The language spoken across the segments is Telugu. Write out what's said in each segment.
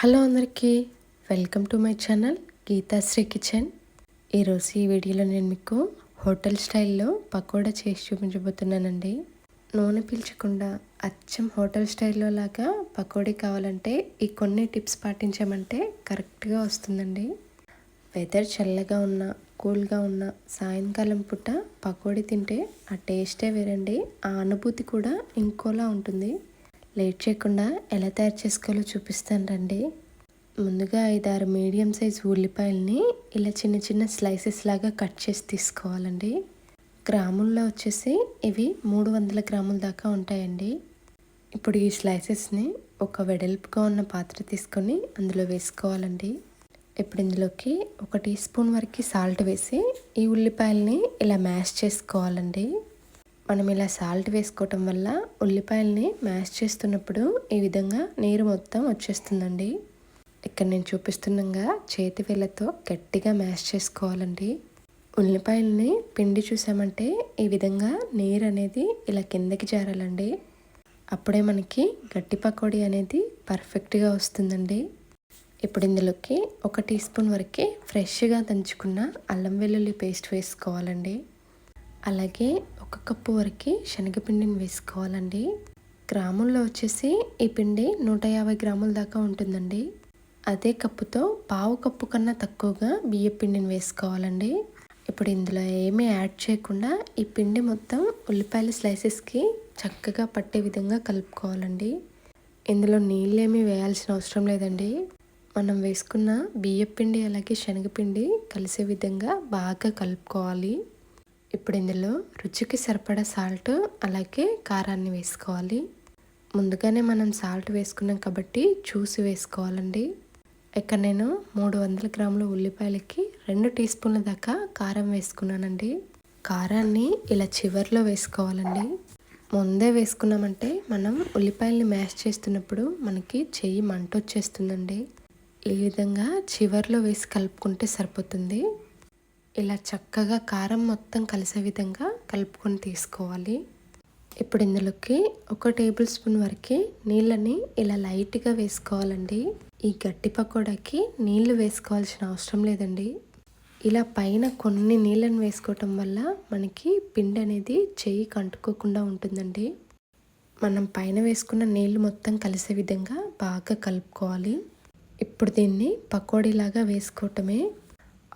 హలో అందరికీ welcome to my channel Geethasri kitchen. ఈరోజు ఈ వీడియోలో నేను మీకు హోటల్ స్టైల్లో పకోడా చేసి చూపించబోతున్నానండి. నూనె పీల్చకుండా అచ్చం హోటల్ స్టైల్లో లాగా పకోడీ కావాలంటే ఈ కొన్ని టిప్స్ పాటించామంటే కరెక్ట్గా వస్తుందండి. వెదర్ చల్లగా ఉన్న కూల్గా ఉన్న సాయంకాలం పూట పకోడీ తింటే ఆ టేస్టే వేరండి. ఆ అనుభూతి కూడా ఇంకోలా ఉంటుంది. లేట్ చేయకుండా ఎలా తయారు చేసుకోవాలో చూపిస్తాను రండి. ముందుగా ఐదారు మీడియం సైజ్ ఉల్లిపాయలని ఇలా చిన్న చిన్న స్లైసెస్ లాగా కట్ చేసి తీసుకోవాలండి. గ్రాముల్లో వచ్చేసి ఇవి మూడు వందల గ్రాముల దాకా ఉంటాయండి. ఇప్పుడు ఈ స్లైసెస్ని ఒక వెడల్పుగా ఉన్న పాత్ర తీసుకొని అందులో వేసుకోవాలండి. ఇప్పుడు ఇందులోకి ఒక టీ స్పూన్ వరకు సాల్ట్ వేసి ఈ ఉల్లిపాయలని ఇలా మ్యాష్ చేసుకోవాలండి. మనం ఇలా సాల్ట్ వేసుకోవటం వల్ల ఉల్లిపాయల్ని మ్యాష్ చేస్తున్నప్పుడు ఈ విధంగా నీరు మొత్తం వచ్చేస్తుందండి. ఇక్కడ నేను చూపిస్తుండగా చేతి వేళ్ళతో గట్టిగా మ్యాష్ చేసుకోవాలండి. ఉల్లిపాయల్ని పిండి చూసామంటే ఈ విధంగా నీరు అనేది ఇలా కిందకి జారాలండి. అప్పుడే మనకి గట్టి పకోడీ అనేది పర్ఫెక్ట్గా వస్తుందండి. ఇప్పుడు ఇందులోకి ఒక టీ స్పూన్ వరకు ఫ్రెష్గా దంచుకున్న అల్లం వెల్లుల్లి పేస్ట్ వేసుకోవాలండి. అలాగే ఒక కప్పు వరకు శనగపిండిని వేసుకోవాలండి. గ్రాముల్లో వచ్చేసి ఈ పిండి నూట యాభై గ్రాముల దాకా ఉంటుందండి. అదే కప్పుతో పావు కప్పు కన్నా తక్కువగా బియ్య పిండిని వేసుకోవాలండి. ఇప్పుడు ఇందులో ఏమీ యాడ్ చేయకుండా ఈ పిండి మొత్తం ఉల్లిపాయల స్లైసెస్కి చక్కగా పట్టే విధంగా కలుపుకోవాలండి. ఇందులో నీళ్ళేమీ వేయాల్సిన అవసరం లేదండి. మనం వేసుకున్న బియ్య పిండి అలాగే శనగపిండి కలిసే విధంగా బాగా కలుపుకోవాలి. ఇప్పుడు ఇందులో రుచికి సరిపడా సాల్ట్ అలాగే కారాన్ని వేసుకోవాలి. ముందుగానే మనం సాల్ట్ వేసుకున్నాం కాబట్టి చూసి వేసుకోవాలండి. ఇక్కడ నేను మూడు వందల గ్రాముల ఉల్లిపాయలకి రెండు టీ స్పూన్ల దాకా కారం వేసుకున్నానండి. కారాన్ని ఇలా చివర్లో వేసుకోవాలండి. ముందే వేసుకున్నామంటే మనం ఉల్లిపాయల్ని మ్యాష్ చేస్తున్నప్పుడు మనకి చెయ్యి మంట వచ్చేస్తుందండి ఈ విధంగా చివర్లో వేసి కలుపుకుంటే సరిపోతుంది. ఇలా చక్కగా కారం మొత్తం కలిసే విధంగా కలుపుకొని తీసుకోవాలి. ఇప్పుడు ఇందులోకి ఒక టేబుల్ స్పూన్ వరకు నీళ్ళని ఇలా లైట్గా వేసుకోవాలండి. ఈ గట్టి పకోడాకి నీళ్ళు వేసుకోవాల్సిన అవసరం లేదండి. ఇలా పైన కొన్ని నీళ్ళని వేసుకోవటం వల్ల మనకి పిండి అనేది చెయ్యి కంటుకోకుండా ఉంటుందండి. మనం పైన వేసుకున్న నీళ్ళు మొత్తం కలిసే విధంగా బాగా కలుపుకోవాలి. ఇప్పుడు దీన్ని పకోడీలాగా వేసుకోవటమే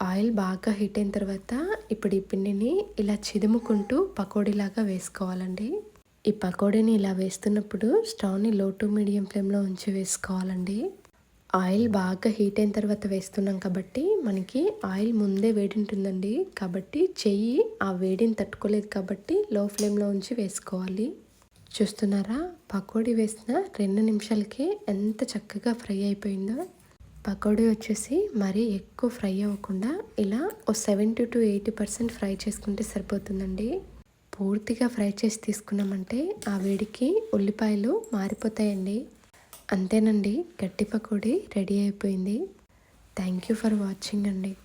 ఆయిల్ బాగా హీట్ అయిన తర్వాత ఇప్పుడు ఈ పిండిని ఇలా చిదుముకుంటూ పకోడీలాగా వేసుకోవాలండి. ఈ పకోడీని ఇలా వేస్తున్నప్పుడు స్టవ్ని లో టు మీడియం ఫ్లేమ్లో ఉంచి వేసుకోవాలండి. ఆయిల్ బాగా హీట్ అయిన తర్వాత వేస్తున్నాం కాబట్టి మనకి ఆయిల్ ముందే వేడి ఉంటుందండి కాబట్టి చెయ్యి ఆ వేడిని తట్టుకోలేదు కాబట్టి లో ఫ్లేమ్లో ఉంచి వేసుకోవాలి. చూస్తున్నారా? పకోడీ వేసిన రెండు నిమిషాలకే ఎంత చక్కగా ఫ్రై అయిపోయిందో. పకోడీ వచ్చేసి మరీ ఎక్కువ ఫ్రై అవ్వకుండా ఇలా ఓ seventy to eighty percent fry చేసుకుంటే సరిపోతుందండి. పూర్తిగా ఫ్రై చేసి తీసుకున్నామంటే ఆ వేడికి ఉల్లిపాయలు మారిపోతాయండి. అంతేనండి గట్టి పకోడీ రెడీ అయిపోయింది. థ్యాంక్ యూ ఫర్ వాచింగ్ అండి.